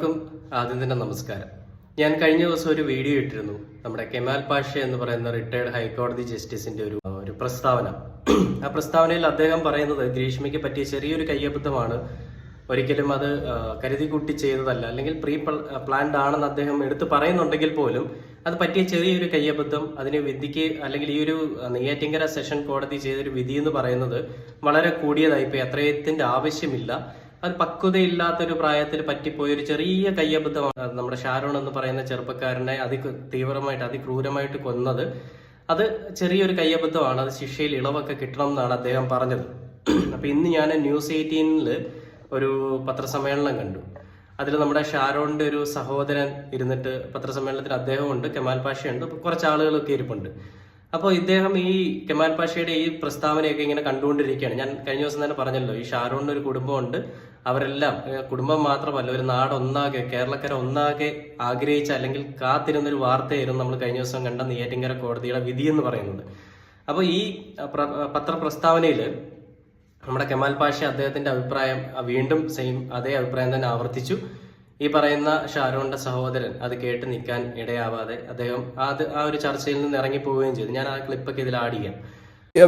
എല്ലാവർക്കും ആദ്യം തന്നെ നമസ്കാരം. ഞാൻ കഴിഞ്ഞ ദിവസം ഒരു വീഡിയോ ഇട്ടിരുന്നു. നമ്മുടെ കെമാൽ പാഷ എന്ന് പറയുന്ന റിട്ടയർഡ് ഹൈക്കോടതി ജസ്റ്റിസിന്റെ ഒരു ഒരു പ്രസ്താവന. ആ പ്രസ്താവനയിൽ അദ്ദേഹം പറയുന്നത് ഗ്രീഷ്മയ്ക്ക് പറ്റിയ ചെറിയൊരു കയ്യബദ്ധമാണ്. ഒരിക്കലും അത് കരുതി കൂട്ടി ചെയ്തതല്ല. അല്ലെങ്കിൽ പ്രീ പ്ലാൻഡ് ആണെന്ന് അദ്ദേഹം എടുത്തു പറയുന്നുണ്ടെങ്കിൽ പോലും അത് പറ്റിയ ചെറിയൊരു കയ്യബദ്ധം അതിന് വിധിക്ക് അല്ലെങ്കിൽ ഈ ഒരു നെയ്യാറ്റിങ്കര സെഷൻ കോടതി ചെയ്തൊരു വിധി എന്ന് പറയുന്നത് വളരെ കൂടിയതായിപ്പോയി അത്രയത്തിന്റെ ആവശ്യമില്ല. അത് പക്വതയില്ലാത്തൊരു പ്രായത്തിൽ പറ്റിപ്പോയ. ഒരു ചെറിയ കയ്യബദ്ധമാണ് നമ്മുടെ ഷാരോൺ എന്ന് പറയുന്ന ചെറുപ്പക്കാരനെ അതി തീവ്രമായിട്ട് അതിക്രൂരമായിട്ട് കൊന്നത്. അത് ചെറിയൊരു കയ്യബദ്ധമാണ്. അത് ശിക്ഷയിൽ ഇളവൊക്കെ കിട്ടണം എന്നാണ് അദ്ദേഹം പറഞ്ഞത്. അപ്പൊ ഇന്ന് ഞാൻ ന്യൂസ് എയ്റ്റീനിൽ ഒരു പത്രസമ്മേളനം കണ്ടു. അതിൽ നമ്മുടെ ഷാരോണിന്റെ ഒരു സഹോദരൻ ഇരുന്നിട്ട് പത്രസമ്മേളനത്തിൽ അദ്ദേഹമുണ്ട് കെമാൽ പാഷയുണ്ട്. കുറച്ച് ആളുകളൊക്കെ ഇരിപ്പുണ്ട്. അപ്പോൾ ഇദ്ദേഹം ഈ കെമാൽ പാഷയുടെ ഈ പ്രസ്താവനയൊക്കെ ഇങ്ങനെ കണ്ടുകൊണ്ടിരിക്കുകയാണ്. ഞാൻ കഴിഞ്ഞ ദിവസം തന്നെ പറഞ്ഞല്ലോ ഈ ഷാരൂണിന് ഒരു കുടുംബമുണ്ട്. അവരെല്ലാം കുടുംബം മാത്രമല്ല ഒരു നാട് ഒന്നാകെ കേരളക്കര ഒന്നാകെ ആഗ്രഹിച്ച അല്ലെങ്കിൽ കാത്തിരുന്നൊരു വാർത്തയായിരുന്നു നമ്മൾ കഴിഞ്ഞ ദിവസം കണ്ട നെയ്യാറ്റിങ്കര കോടതിയുടെ വിധി എന്ന് പറയുന്നത്. അപ്പോൾ ഈ പത്രപ്രസ്താവനയിൽ നമ്മുടെ കെമാൽ പാഷ അദ്ദേഹത്തിന്റെ അഭിപ്രായം വീണ്ടും സെയിം അതേ അഭിപ്രായം തന്നെ ആവർത്തിച്ചു. ഈ പറയുന്ന ഷാരോണിന്റെ സഹോദരൻ അത് കേട്ട് നിൽക്കാൻ ഇടയാവാതെ അദ്ദേഹം അത് ആ ഒരു ചർച്ചയിൽ നിന്ന് ഇറങ്ങി പോവുകയും ചെയ്തു. ഞാൻ ആ ക്ലിപ്പൊക്കെ ഇതിൽ ആഡ് ചെയ്യാം.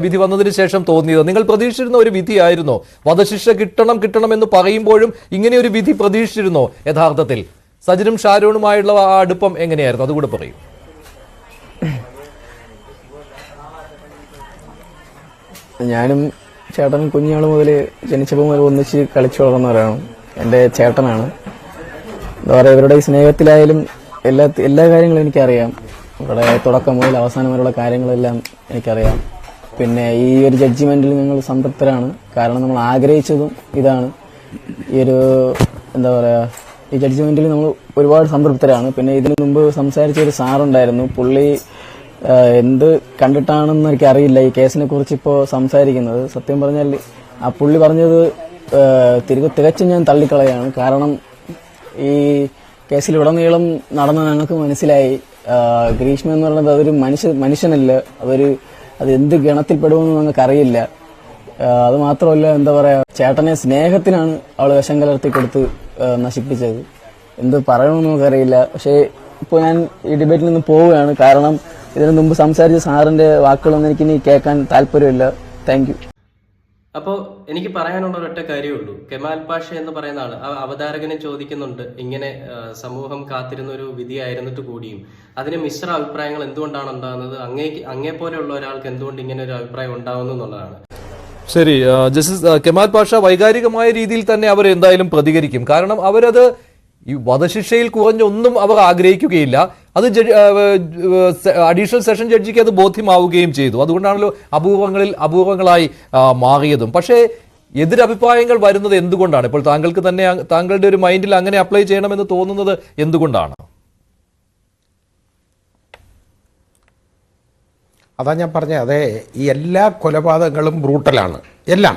വിധി വന്നതിന് ശേഷം തോന്നിയത് നിങ്ങൾ പ്രതീക്ഷിച്ചിരുന്ന ഒരു വിധിയായിരുന്നോ. വധശിക്ഷ കിട്ടണം കിട്ടണം എന്ന് പറയുമ്പോഴും ഇങ്ങനെ ഒരു വിധി പ്രതീക്ഷിച്ചിരുന്നോ? യഥാർത്ഥത്തിൽ സജിനും ഷാരോണുമായുള്ള ആ അടുപ്പം എങ്ങനെയായിരുന്നു? അതുകൂടെ പറയൂ. ഞാനും ചേട്ടൻ കുഞ്ഞാൾ മുതൽ ജനിച്ചപ്പോൾ മുതൽ ഒന്നിച്ച് കളിച്ചു വളർന്നവരാണ്. എന്റെ ചേട്ടനാണ്. പറയുക ഇവരുടെ ഈ സ്നേഹത്തിലായാലും എല്ലാ എല്ലാ കാര്യങ്ങളും എനിക്കറിയാം. ഇവിടെ തുടക്കം മുതൽ അവസാനം വരെയുള്ള കാര്യങ്ങളെല്ലാം എനിക്കറിയാം. പിന്നെ ഈ ഒരു ജഡ്ജ്മെന്റിൽ ഞങ്ങൾ സംതൃപ്തരാണ്. കാരണം നമ്മൾ ആഗ്രഹിച്ചതും ഇതാണ്. ഈ ഒരു എന്താ പറയുക ഈ ജഡ്ജ്മെന്റിൽ നമ്മൾ ഒരുപാട് സംതൃപ്തരാണ്. പിന്നെ ഇതിനു മുമ്പ് സംസാരിച്ച ഒരു സാറുണ്ടായിരുന്നു. പുള്ളി എന്ത് കണ്ടിട്ടാണെന്ന് എനിക്ക് അറിയില്ല ഈ കേസിനെ കുറിച്ച് ഇപ്പോൾ സംസാരിക്കുന്നത്. സത്യം പറഞ്ഞാൽ ആ പുള്ളി പറഞ്ഞത് തിരികെ തികച്ചും ഞാൻ തള്ളിക്കളയാണ്. കാരണം ഈ കേസിലുടനീളം നടന്ന ഞങ്ങൾക്ക് മനസ്സിലായി. ഗ്രീഷ്മ എന്ന് പറയുന്നത് അതൊരു മനുഷ്യ മനുഷ്യനല്ല. അതൊരു അത് എന്ത് ഗണത്തിൽപ്പെടുമെന്ന് ഞങ്ങൾക്ക് അറിയില്ല. ആഹ് അത് മാത്രമല്ല എന്താ പറയാ ചേട്ടനെ സ്നേഹത്തിനാണ് അവൾ വിഷം കലർത്തി കൊടുത്ത് നശിപ്പിച്ചത്. എന്ത് പറയണമെന്ന് നമുക്കറിയില്ല പക്ഷേ ഇപ്പോൾ ഞാൻ ഈ ഡിബേറ്റിൽ നിന്ന് പോവുകയാണ്. കാരണം ഇതിനു മുമ്പ് സംസാരിച്ച സാറിന്റെ വാക്കുകളൊന്നും എനിക്ക് ഇനി കേൾക്കാൻ താല്പര്യമില്ല. താങ്ക് അപ്പോൾ എനിക്ക് പറയാനുള്ള ഒരൊറ്റ കാര്യമേ ഉള്ളൂ. കെമാൽ പാഷ എന്ന് പറയുന്ന ആൾ ആ അവതാരകനെ ചോദിക്കുന്നുണ്ട് ഇങ്ങനെ സമൂഹം കാത്തിരുന്ന ഒരു വിധിയായിരുന്നിട്ട് കൂടിയും. അതിന് മിശ്ര അഭിപ്രായങ്ങൾ എന്തുകൊണ്ടാണ് ഉണ്ടാകുന്നത്? അങ്ങേ അങ്ങേ പോലെയുള്ള ഒരാൾക്ക് എന്തുകൊണ്ട് ഇങ്ങനെ ഒരു അഭിപ്രായം ഉണ്ടാവുന്നു എന്നുള്ളതാണ്. ശരി ജസ്റ്റിസ് കെമാൽ പാഷ വൈകാരികമായ രീതിയിൽ തന്നെ അവർ എന്തായാലും പ്രതികരിക്കും. കാരണം അവരത് ഈ വധശിക്ഷയിൽ കുറഞ്ഞൊന്നും അവർ ആഗ്രഹിക്കുകയില്ല. അത് അഡീഷണൽ സെഷൻ ജഡ്ജിക്ക് അത് ബോധ്യമാവുകയും ചെയ്തു. അതുകൊണ്ടാണല്ലോ അപൂർവങ്ങളിൽ അപൂർവങ്ങളായി മാറിയതും. പക്ഷേ എതിരഭിപ്രായങ്ങൾ വരുന്നത് എന്തുകൊണ്ടാണ്? ഇപ്പോൾ താങ്കൾക്ക് തന്നെ താങ്കളുടെ ഒരു മൈൻഡിൽ അങ്ങനെ അപ്ലൈ ചെയ്യണമെന്ന് തോന്നുന്നത് എന്തുകൊണ്ടാണ്? അതാ ഞാൻ പറഞ്ഞത് അതെ ഈ എല്ലാ കൊലപാതകങ്ങളും ബ്രൂട്ടലാണ്. എല്ലാം.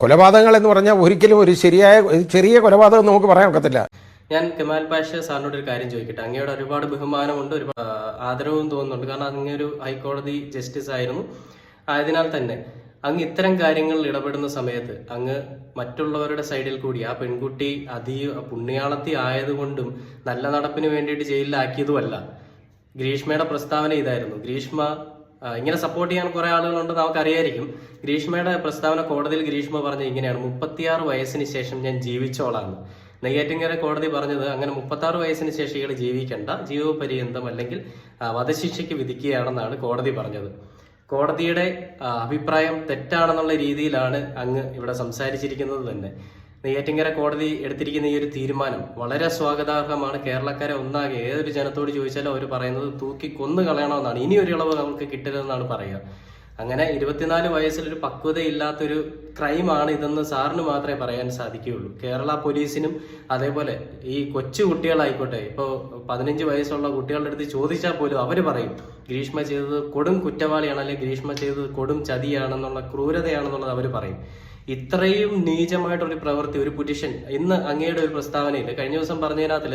കൊലപാതകങ്ങൾ എന്ന് പറഞ്ഞാൽ ഒരിക്കലും ഒരു ശരിയായ ചെറിയ കൊലപാതകം നമുക്ക് പറയാൻ ഒക്കത്തില്ല. ഞാൻ കെമാൽ പാഷ സാറിനോട് ഒരു കാര്യം ചോദിക്കട്ടെ. അങ്ങയോട് ഒരുപാട് ബഹുമാനമുണ്ട് ഒരു ആദരവും തോന്നുന്നുണ്ട്. കാരണം അങ്ങേ ഒരു ഹൈക്കോടതി ജസ്റ്റിസ് ആയിരുന്നു. ആയതിനാൽ തന്നെ അങ്ങ് ഇത്തരം കാര്യങ്ങളിൽ ഇടപെടുന്ന സമയത്ത് അങ്ങ് മറ്റുള്ളവരുടെ സൈഡിൽ കൂടി ആ പെൺകുട്ടി അതി പുണ്യാളത്തി ആയതുകൊണ്ടും നല്ല നടപ്പിന് വേണ്ടിയിട്ട് ജയിലിലാക്കിയതുമല്ല. ഗ്രീഷ്മയുടെ പ്രസ്താവന ഇതായിരുന്നു. ഗ്രീഷ്മ ഇങ്ങനെ സപ്പോർട്ട് ചെയ്യാൻ കുറെ ആളുകളുണ്ട് നമുക്കറിയായിരിക്കും. ഗ്രീഷ്മയുടെ പ്രസ്താവന കോടതിയിൽ ഗ്രീഷ്മ പറഞ്ഞ ഇങ്ങനെയാണ്. മുപ്പത്തിയാറ് വയസ്സിന് ശേഷം ഞാൻ ജീവിച്ചോളാണ് നെയ്യാറ്റിങ്കര കോടതി പറഞ്ഞത് അങ്ങനെ മുപ്പത്തി ആറ് വയസ്സിന് ശേഷം ഇയാൾ ജീവിക്കേണ്ട ജീവപര്യന്തം അല്ലെങ്കിൽ വധശിക്ഷയ്ക്ക് വിധിക്കുകയാണെന്നാണ് കോടതി പറഞ്ഞത്. കോടതിയുടെ അഭിപ്രായം തെറ്റാണെന്നുള്ള രീതിയിലാണ് അങ്ങ് ഇവിടെ സംസാരിച്ചിരിക്കുന്നത് തന്നെ. നെയ്യാറ്റിങ്കര കോടതി എടുത്തിരിക്കുന്ന ഈ ഒരു തീരുമാനം വളരെ സ്വാഗതാർഹമാണ്. കേരളക്കാരെ ഒന്നാകെ ഏതൊരു ജനത്തോട് ചോദിച്ചാലും അവർ പറയുന്നത് തൂക്കി കൊന്നു കളയണമെന്നാണ് ഇനി ഒരു ഇളവ് നമുക്ക് കിട്ടരുതെന്നാണ് പറയുക. അങ്ങനെ ഇരുപത്തിനാല് വയസ്സിൽ ഒരു പക്വതയില്ലാത്തൊരു ക്രൈമാണ് ഇതെന്ന് സാറിന് മാത്രമേ പറയാൻ സാധിക്കുകയുള്ളൂ. കേരള പോലീസിനും അതേപോലെ ഈ കൊച്ചു കുട്ടികളായിക്കോട്ടെ ഇപ്പോൾ പതിനഞ്ച് വയസ്സുള്ള കുട്ടികളുടെ അടുത്ത് ചോദിച്ചാൽ പോലും അവർ പറയും ഗ്രീഷ്മ ചെയ്തത് കൊടും കുറ്റവാളിയാണ് അല്ലെങ്കിൽ ഗ്രീഷ്മ ചെയ്തത് കൊടും ചതിയാണെന്നുള്ള ക്രൂരതയാണെന്നുള്ളത് അവർ പറയും. ഇത്രയും നീചമായിട്ടുള്ള പ്രവൃത്തി ഒരു പുരുഷൻ ഇന്ന് അങ്ങയുടെ ഒരു പ്രസ്താവനയിൽ കഴിഞ്ഞ ദിവസം പറഞ്ഞതിനകത്തിൽ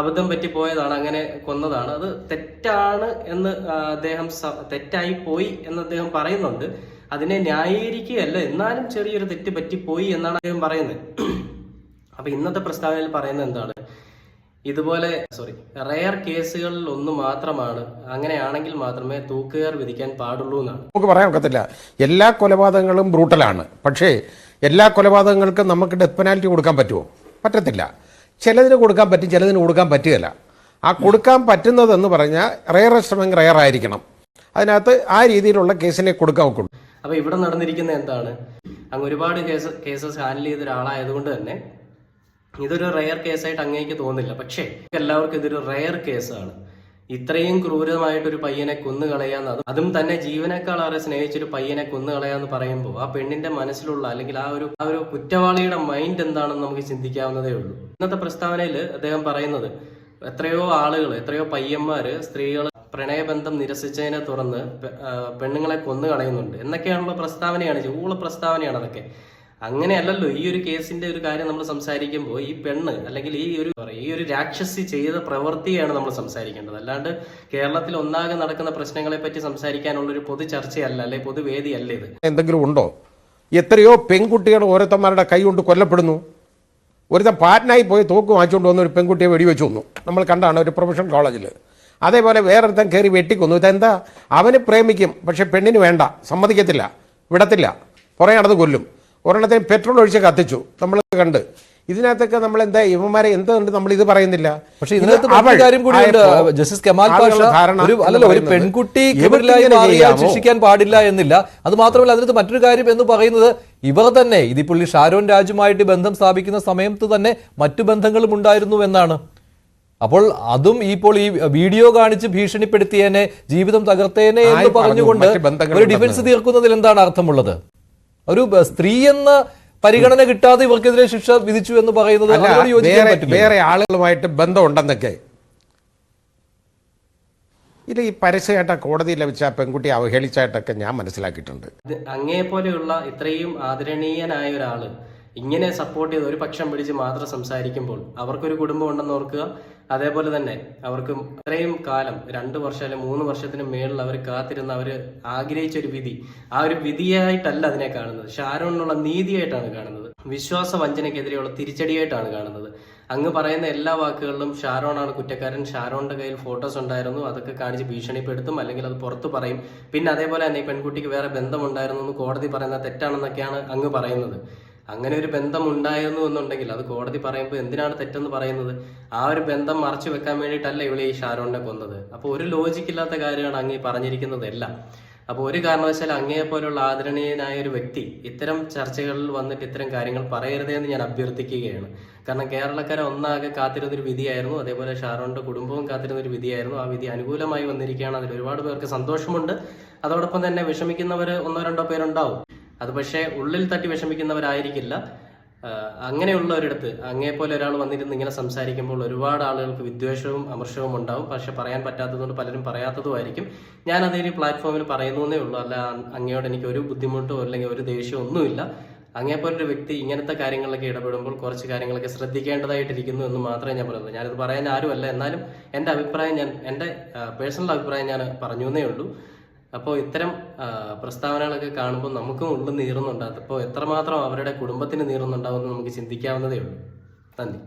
അബദ്ധം പറ്റിപ്പോയതാണ് അങ്ങനെ കൊന്നതാണ്. അത് തെറ്റാണ് എന്ന് അദ്ദേഹം തെറ്റായി പോയി എന്ന് അദ്ദേഹം പറയുന്നുണ്ട്. അതിനെ ന്യായീകരിക്കുകയല്ല എന്നാലും ചെറിയൊരു തെറ്റ് പറ്റിപ്പോയി എന്നാണ് അദ്ദേഹം പറയുന്നത്. അപ്പൊ ഇന്നത്തെ പ്രസ്താവനയിൽ പറയുന്നത് എന്താണ്? ഇതുപോലെ സോറി റയർ കേസുകളിൽ ഒന്ന് മാത്രമാണ്. അങ്ങനെയാണെങ്കിൽ മാത്രമേ തൂക്കുകയർ വിധിക്കാൻ പാടുള്ളൂ എന്നാണ്. നമുക്ക് പറയാൻ ഒക്കത്തില്ല. എല്ലാ കൊലപാതകങ്ങളും ബ്രൂട്ടലാണ് പക്ഷേ എല്ലാ കൊലപാതകങ്ങൾക്കും നമുക്ക് ഡെത്ത് പെനാൽറ്റി കൊടുക്കാൻ പറ്റുമോ? പറ്റത്തില്ല. ചിലതിന് കൊടുക്കാൻ പറ്റും ചിലതിന് കൊടുക്കാൻ പറ്റുകയില്ല. ആ കൊടുക്കാൻ പറ്റുന്നതെന്ന് പറഞ്ഞാൽ റെയർ ശ്രമം റെയർ ആയിരിക്കണം. അതിനകത്ത് ആ രീതിയിലുള്ള കേസിനെ കൊടുക്കാൻ ഒക്കുള്ളൂ അപ്പൊ ഇവിടെ നടന്നിരിക്കുന്ന എന്താണ്? അങ്ങ് ഒരുപാട് കേസ് കേസസ് ഹാൻഡിൽ ചെയ്ത ഒരാളായതുകൊണ്ട് തന്നെ ഇതൊരു റെയർ കേസായിട്ട് അങ്ങേക്ക് തോന്നില്ല. പക്ഷേ എല്ലാവർക്കും ഇതൊരു റെയർ കേസാണ് ഇത്രയും ക്രൂരമായിട്ടൊരു പയ്യനെ കൊന്നു അത് അതും തന്നെ ജീവനേക്കാൾ അവരെ സ്നേഹിച്ചൊരു പയ്യനെ കൊന്നു കളയാന്ന് പറയുമ്പോൾ ആ പെണ്ണിന്റെ മനസ്സിലുള്ള അല്ലെങ്കിൽ ആ ഒരു ആ ഒരു കുറ്റവാളിയുടെ മൈൻഡ് എന്താണെന്ന് നമുക്ക് ചിന്തിക്കാവുന്നതേ ഉള്ളൂ. ഇന്നത്തെ പ്രസ്താവനയിൽ അദ്ദേഹം പറയുന്നത് എത്രയോ ആളുകൾ എത്രയോ പയ്യന്മാര് സ്ത്രീകൾ പ്രണയബന്ധം നിരസിച്ചതിനെ തുറന്ന് പെണ്ണുങ്ങളെ കൊന്നു കളയുന്നുണ്ട്. എന്നൊക്കെയാണുള്ള പ്രസ്താവനയാണ് ചൂള പ്രസ്താവനയാണ് അതൊക്കെ. അങ്ങനെയല്ലല്ലോ ഈ ഒരു കേസിന്റെ ഒരു കാര്യം നമ്മൾ സംസാരിക്കുമ്പോൾ ഈ പെണ്ണ് അല്ലെങ്കിൽ ഈ ഒരു ഈ ഒരു രാക്ഷസി ചെയ്ത പ്രവൃത്തിയാണ് നമ്മൾ സംസാരിക്കേണ്ടത്. അല്ലാണ്ട് കേരളത്തിൽ ഒന്നാകെ നടക്കുന്ന പ്രശ്നങ്ങളെ പറ്റി സംസാരിക്കാനുള്ള ഒരു പൊതു ചർച്ചയല്ല അല്ലെ പൊതുവേദിയല്ല ഇത്. എന്തെങ്കിലും ഉണ്ടോ? എത്രയോ പെൺകുട്ടികൾ ഓരോരുത്തന്മാരുടെ കൈ കൊണ്ട് കൊല്ലപ്പെടുന്നു. ഒരുത്തൻ പാറ്റ്നായി പോയി തോക്ക് വാങ്ങിച്ചുകൊണ്ട് വന്ന ഒരു പെൺകുട്ടിയെ വെടിവെച്ച് കൊന്നു നമ്മൾ കണ്ടാണ് ഒരു പ്രൊഫഷണൽ കോളേജിൽ അതേപോലെ വേറൊരുത്തൻ കയറി വെട്ടിക്കൊന്നു. ഇതെന്താ? അവന് പ്രേമിക്കും പക്ഷെ പെണ്ണിന് വേണ്ട സമ്മതിക്കത്തില്ല വിടത്തില്ല. പുറകെ നടന്ന് കൊല്ലും. ഒരെണ്ണത്തിന് പെട്രോൾ ഒഴിച്ച് കത്തിച്ചു. നമ്മൾ കണ്ട്. ഇതിനകത്തൊക്കെ നമ്മൾ എന്താ ഇവന്മാരെ എന്തുകൊണ്ട് നമ്മൾ ഇത് പറയുന്നില്ല? പക്ഷേ ഇത് ഇതിനകത്ത് മറ്റൊരു കാര്യം കൂടിയുണ്ട് ജസ്റ്റിസ് കെമാൽ പാഷ ഒരു പെൺകുട്ടി മാറിയാൽ ശിക്ഷിക്കാൻ പാടില്ല എന്നില്ല. അത് മാത്രമല്ല അതിനകത്ത് മറ്റൊരു കാര്യം എന്ന് പറയുന്നത് ഇവർ തന്നെ ഇതിപ്പോൾ ഈ ഷാരോൺ രാജുമായിട്ട് ബന്ധം സ്ഥാപിക്കുന്ന സമയത്ത് തന്നെ മറ്റു ബന്ധങ്ങളും ഉണ്ടായിരുന്നു എന്നാണ്. അപ്പോൾ അതും ഇപ്പോൾ ഈ വീഡിയോ കാണിച്ച് ഭീഷണിപ്പെടുത്തിയേനെ ജീവിതം തകർത്തേനെ എന്ന് പറഞ്ഞു, പറഞ്ഞുകൊണ്ട് ഒരു ഡിഫൻസ് തീർക്കുന്നതിൽ എന്താണ് അർത്ഥമുള്ളത്? ഒരു സ്ത്രീ എന്ന പരിഗണന കിട്ടാതെ ഇവർക്കെതിരെ ശിക്ഷ വിധിച്ചു എന്ന് പറയുന്നത് വേറെ പറ്റില്ല വേറെ ആളുകളുമായിട്ട് ബന്ധമുണ്ടെന്നൊക്കെ. ഇത് ഈ പരസ്യമായിട്ട് കോടതി ലഭിച്ച പെൺകുട്ടി പെൺകുട്ടിയെ അവഹേളിച്ചായിട്ടൊക്കെ ഞാൻ മനസ്സിലാക്കിയിട്ടുണ്ട്. അങ്ങേ പോലെയുള്ള ഇത്രയും ആദരണീയനായ ഒരാൾ ഇങ്ങനെ സപ്പോർട്ട് ചെയ്ത് ഒരു പക്ഷം പിടിച്ച് മാത്രം സംസാരിക്കുമ്പോൾ അവർക്കൊരു കുടുംബം ഉണ്ടെന്ന് ഓർക്കുക അതേപോലെ തന്നെ അവർക്ക് അത്രയും കാലം രണ്ട് വർഷം അല്ലെങ്കിൽ മൂന്ന് വർഷത്തിന് മേളിൽ അവർ കാത്തിരുന്ന അവർ ആഗ്രഹിച്ച ഒരു വിധി. ആ ഒരു വിധിയായിട്ടല്ല അതിനെ കാണുന്നത്. ഷാരോണിനുള്ള നീതിയായിട്ടാണ് കാണുന്നത്. വിശ്വാസ വഞ്ചനയ്ക്കെതിരെയുള്ള തിരിച്ചടിയായിട്ടാണ് കാണുന്നത്. അങ്ങ് പറയുന്ന എല്ലാ വാക്കുകളിലും ഷാരോണാണ് കുറ്റക്കാരൻ. ഷാരോണിന്റെ കയ്യിൽ ഫോട്ടോസ് ഉണ്ടായിരുന്നു. അതൊക്കെ കാണിച്ച് ഭീഷണിപ്പെടുത്തും. അല്ലെങ്കിൽ അത് പുറത്തു പറയും. പിന്നെ അതേപോലെ തന്നെ പെൺകുട്ടിക്ക് വേറെ ബന്ധമുണ്ടായിരുന്നു എന്ന് കോടതി പറയുന്ന തെറ്റാണെന്നൊക്കെയാണ് അങ്ങ് പറയുന്നത്. അങ്ങനെ ഒരു ബന്ധം ഉണ്ടായിരുന്നു എന്നുണ്ടെങ്കിൽ അത് കോടതി പറയുമ്പോൾ എന്തിനാണ് തെറ്റെന്ന് പറയുന്നത്? ആ ഒരു ബന്ധം മറച്ചു വെക്കാൻ വേണ്ടിയിട്ടല്ല ഇവളെ ഈ ഷാരോണിനെ കൊന്നത്? അപ്പോൾ ഒരു ലോജിക്കില്ലാത്ത കാര്യമാണ് അങ്ങ് പറഞ്ഞിരിക്കുന്നതെല്ലാം അപ്പോൾ ഒരു കാരണവശാലും അങ്ങയെ പോലുള്ള ആദരണീയനായ ഒരു വ്യക്തി ഇത്തരം ചർച്ചകളിൽ വന്നിട്ട് ഇത്തരം കാര്യങ്ങൾ പറയരുതെന്ന് ഞാൻ അഭ്യർത്ഥിക്കുകയാണ്. കാരണം കേരളക്കാരെ ഒന്നാകെ കാത്തിരുന്നൊരു വിധിയായിരുന്നു. അതേപോലെ ഷാറോണിന്റെ കുടുംബവും കാത്തിരുന്ന ഒരു വിധിയായിരുന്നു. ആ വിധി അനുകൂലമായി വന്നിരിക്കുകയാണ്. അതിൽ ഒരുപാട് പേർക്ക് സന്തോഷമുണ്ട്. അതോടൊപ്പം തന്നെ വിഷമിക്കുന്നവർ ഒന്നോ രണ്ടോ പേരുണ്ടാവും. അത് പക്ഷേ ഉള്ളിൽ തട്ടി വിഷമിക്കുന്നവരായിരിക്കില്ല. അങ്ങനെയുള്ള ഒരിടത്ത് അങ്ങേപോലെ ഒരാൾ വന്നിരുന്ന് ഇങ്ങനെ സംസാരിക്കുമ്പോൾ ഒരുപാട് ആളുകൾക്ക് വിദ്വേഷവും അമർഷവും ഉണ്ടാവും. പക്ഷെ പറയാൻ പറ്റാത്തതുകൊണ്ട് പലരും പറയാത്തതുമായിരിക്കും. ഞാൻ അതേ പ്ലാറ്റ്ഫോമിൽ പറയുന്നേ ഉള്ളൂ. അല്ല അങ്ങയോട് എനിക്ക് ഒരു ബുദ്ധിമുട്ടോ അല്ലെങ്കിൽ ഒരു ദേഷ്യമോ ഒന്നുമില്ല. അങ്ങേപ്പോലൊരു വ്യക്തി ഇങ്ങനത്തെ കാര്യങ്ങളിലൊക്കെ ഇടപെടുമ്പോൾ കുറച്ച് കാര്യങ്ങളൊക്കെ ശ്രദ്ധിക്കേണ്ടതായിട്ടിരിക്കുന്നു എന്ന് മാത്രമേ ഞാൻ പറയുന്നത് ഞാനിത് പറയാൻ ആരുമല്ല. എന്നാലും എന്റെ അഭിപ്രായം ഞാൻ എന്റെ പേഴ്സണൽ അഭിപ്രായം ഞാൻ പറഞ്ഞു എന്നേ ഉള്ളൂ. അപ്പോൾ ഇത്തരം പ്രസ്താവനകളൊക്കെ കാണുമ്പോൾ നമുക്കും ഉള്ളിൽ നീറുന്നുണ്ട്. അപ്പോൾ എത്രമാത്രം അവരുടെ കുടുംബത്തിന് നീറുന്നുണ്ടാവുമെന്ന് നമുക്ക് ചിന്തിക്കാവുന്നതേ ഉള്ളൂ. നന്ദി.